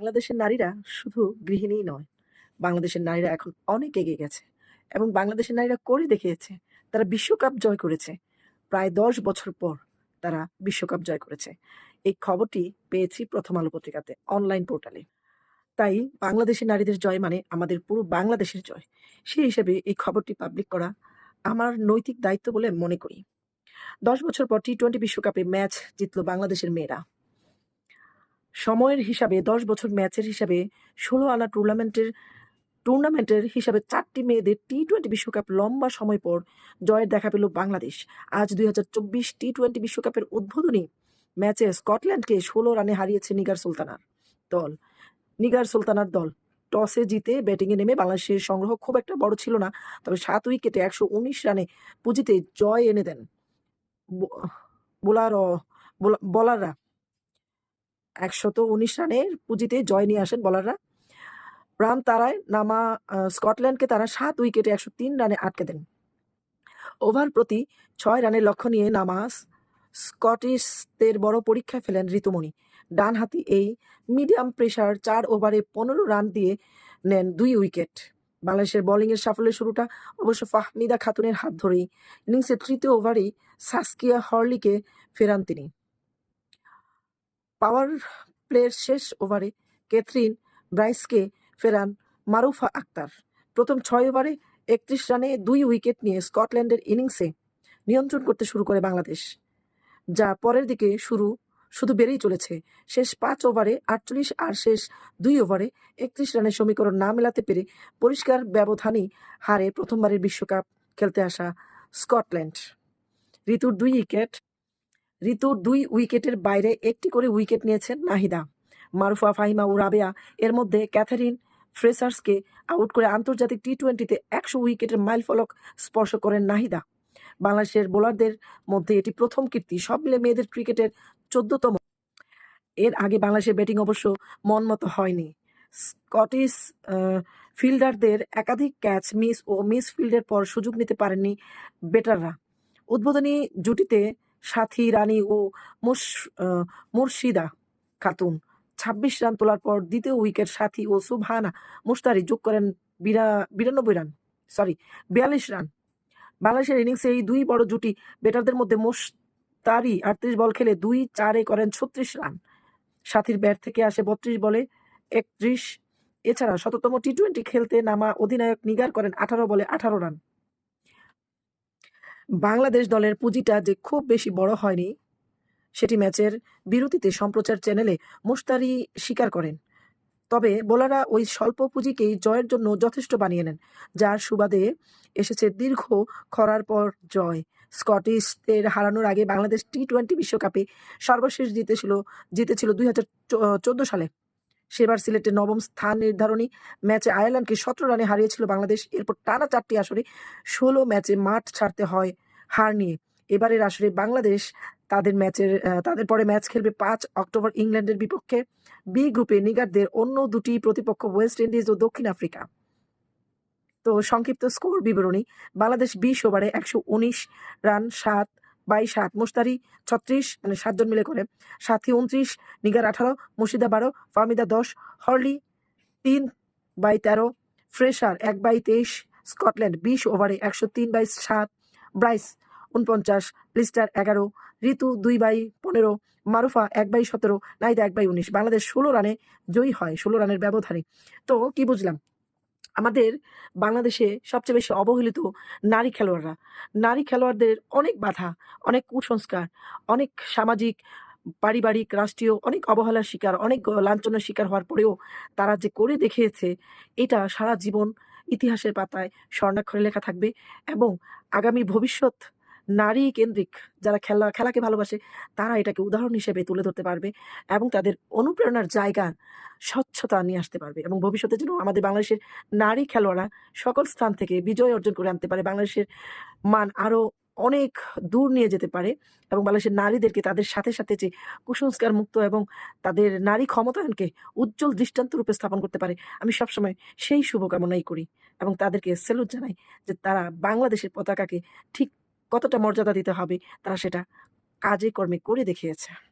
বাংলাদেশের নারীরা শুধু গৃহিণীই নয়, বাংলাদেশের নারীরা এখন অনেক এগিয়ে গেছে এবং বাংলাদেশের নারীরা করে দেখিয়েছে। তারা বিশ্বকাপ জয় করেছে। প্রায় ১০ বছর পর তারা বিশ্বকাপ জয় করেছে। এই খবরটি পেয়েছি প্রথম আলো পত্রিকাতে অনলাইন পোর্টালে। তাই বাংলাদেশের নারীদের জয় মানে আমাদের পুরো বাংলাদেশের জয়। সেই হিসেবে এই খবরটি পাবলিক করা আমার নৈতিক দায়িত্ব বলে মনে করি। ১০ বছর পর টি-টোয়েন্টি বিশ্বকাপে ম্যাচ জিতল বাংলাদেশের মেয়েরা। সময়ের হিসাবে ১০ বছর ম্যাচের হিসাবে ১৬ আনা টুর্নামেন্টের টুর্নামেন্টের হিসাবে চারটি মেয়েদের টি-টোয়েন্টি বিশ্বকাপ লম্বা সময় পর জয়ের দেখা পেল বাংলাদেশ। আজ ২০২৪ টি-টোয়েন্টি বিশ্বকাপের উদ্বোধনী ম্যাচে স্কটল্যান্ডকে ১৬ রানে হারিয়েছে নিগার সুলতানার দল। নিগার সুলতানার দল টসে জিতে ব্যাটিংয়ে নেমে বাংলাদেশের সংগ্রহ খুব একটা বড় ছিল না। তবে সাত উইকেটে ১১৯ রানে পুঁজিতে জয় এনে দেন বোলার ও বলাররা। ১১৯ রানের পুঁজিতে জয় নিয়ে আসেন বলাররা। রান তাড়ায় নামা স্কটল্যান্ডকে তারা সাত উইকেটে ১০৩ রানে আটকে দেন। ওভার প্রতি ছয় রানের লক্ষ্য নিয়ে নামা স্কটিশদের বড় পরীক্ষায় ফেলেন ঋতুমণি। ডানহাতি এই মিডিয়াম পেসার ৪ ওভারে ১৫ রান দিয়ে নেন দুই উইকেট। বাংলাদেশের বোলিংয়ের সাফল্যের শুরুটা অবশ্য ফাহমিদা খাতুনের হাত ধরেই। ইনিংসের তৃতীয় ওভারেই সাসকিয়া হরলিকে ফেরান তিনি। পাওয়ার প্লের শেষ ওভারে ক্যাথরিন ব্রাইসকে ফেরান মারুফা আক্তার। প্রথম ছয় ওভারে ৩১ রানে দুই উইকেট নিয়ে স্কটল্যান্ডের ইনিংসে নিয়ন্ত্রণ করতে শুরু করে বাংলাদেশ। যা পরের দিকে শুরু শুধু বেড়েই চলেছে। শেষ পাঁচ ওভারে ৪৮ আর শেষ দুই ওভারে ৩১ রানের সমীকরণ না মেলাতে পেরে পরিষ্কার ব্যবধানেই হারে প্রথমবারের বিশ্বকাপ খেলতে আসা স্কটল্যান্ড। ঋতুর দুই উইকেট ঋতুর দুই উইকেটের বাইরে একটি করে উইকেট নিয়েছেন নাহিদা। মারুফা, ফাহিমা ও রাবেয়া এর মধ্যে ক্যাথারিন ফ্রেসার্সকে আউট করে আন্তর্জাতিক টি-টোয়েন্টিতে ১০০ উইকেটের মাইলফলক স্পর্শ করেন নাহিদা। বাংলাদেশের বোলারদের মধ্যে এটি প্রথম কীর্তি। সব মিলে মেয়েদের ক্রিকেটের ১৪তম এর আগে বাংলাদেশের ব্যাটিং অবশ্য মনমতো হয়নি। স্কটিশ ফিল্ডারদের একাধিক ক্যাচ মিস ও মিস ফিল্ডের পর সুযোগ নিতে পারেননি বেটাররা উদ্বোধনী জুটিতে সাথী, রানী ও মুর্শিদা খাতুন ২৬ রান তোলার পর দ্বিতীয় উইকেট সাথী ও সুবহানা মুশতারি যোগ করেন বিরা ৯২ রান সরি ৪২ রান। বাংলাদেশের ইনিংসে এই দুই বড় জুটি ব্যাটারদের মধ্যে মুশতারি ৩৮ বল খেলে দুই চারে করেন ৩৬ রান। সাথীর ব্যাট থেকে আসে ৩২ বলে ৩১ এছাড়া শততম টি-টোয়েন্টি খেলতে নামা অধিনায়ক নিগার করেন ১৮ বলে ১৮ রান। বাংলাদেশ দলের পুঁজিটা যে খুব বেশি বড় হয়নি, সেটি ম্যাচের বিরতিতে সম্প্রচার চ্যানেলে মুশতারি স্বীকার করেন। তবে বোলাররা ওই স্বল্প পুঁজিকেই জয়ের জন্য যথেষ্ট বানিয়ে নেন। যার সুবাদে এসেছে দীর্ঘ খরার পর জয়। স্কটিশদের হারানোর আগে বাংলাদেশ টি-টোয়েন্টি বিশ্বকাপে সর্বশেষ জিতেছিল জিতেছিল ২০১৪ সালে। সেবার সিলেটে নবম স্থান নির্ধারণী ম্যাচে আয়ারল্যান্ডকে ১৭ রানে হারিয়েছিল বাংলাদেশ। এরপর টানা চারটি আসরে ১৬ ম্যাচে মাঠ ছাড়তে হয় হার নিয়ে। এবারের আসরে বাংলাদেশ তাদের ম্যাচের তাদের পরে ম্যাচ খেলবে পাঁচ অক্টোবর ইংল্যান্ডের বিপক্ষে। বি গ্রুপে নিগারদের অন্য দুটি প্রতিপক্ষ ওয়েস্ট ইন্ডিজ ও দক্ষিণ আফ্রিকা। তো সংক্ষিপ্ত স্কোর বিবরণী, বাংলাদেশ ২০ ওভারে ১১৯ রান ৭ বাই সাত মুস্তারি ছত্রিশ মানে সাতজন মিলে করে। সাথী ২৯, নিগার ১৮, মুর্শিদা ১২, ফাহমিদা ১০, হরলি তিন বাই তেরো ফ্রেশার এক বাই ২৩, স্কটল্যান্ড ২০ ওভারে ১০৩ বাই সাত ব্রাইস উনপঞ্চাশ প্লিস্টার এগারো ঋতু দুই বাই ১৫, মারুফা এক বাই ১৭, নাহিদা ১ বাই ১৯। বাংলাদেশ ১৬ রানে জয়ী হয় ১৬ রানের ব্যবধানে। তো কি বুঝলাম? আমাদের বাংলাদেশে সবচেয়ে বেশি অবহেলিত নারী খেলোয়াড়রা। নারী খেলোয়াড়দের অনেক বাধা, অনেক কুসংস্কার, অনেক সামাজিক, পারিবারিক, রাষ্ট্রীয় অনেক অবহেলার শিকার, অনেক লাঞ্ছনার শিকার হওয়ার পরেও তারা যে করে দেখিয়েছে, এটা সারা জীবন ইতিহাসের পাতায় স্বর্ণাক্ষরে লেখা থাকবে এবং আগামী ভবিষ্যৎ নারী কেন্দ্রিক যারা খেলা খেলাকে ভালোবাসে, তারা এটাকে উদাহরণ হিসেবে তুলে ধরতে পারবে এবং তাদের অনুপ্রেরণার জায়গা স্বচ্ছতা নিয়ে আসতে পারবে এবং ভবিষ্যতে যেন আমাদের বাংলাদেশের নারী খেলোয়াড়রা সকল স্থান থেকে বিজয় অর্জন করে আনতে পারে। বাংলাদেশের মান আরও অনেক দূর নিয়ে যেতে পারে এবং বাংলাদেশের নারীদেরকে তাদের সাথে, সাথে যে কুসংস্কার মুক্ত এবং তাদের নারী ক্ষমতায়নকে উজ্জ্বল দৃষ্টান্ত রূপে স্থাপন করতে পারে। আমি সবসময় সেই শুভকামনাই করি এবং তাদেরকে সেলুট জানাই যে তারা বাংলাদেশের পতাকাকে ঠিক কতটা মর্যাদা দিতে হবে, তারা সেটা কাজে কর্মে করে দেখিয়েছে।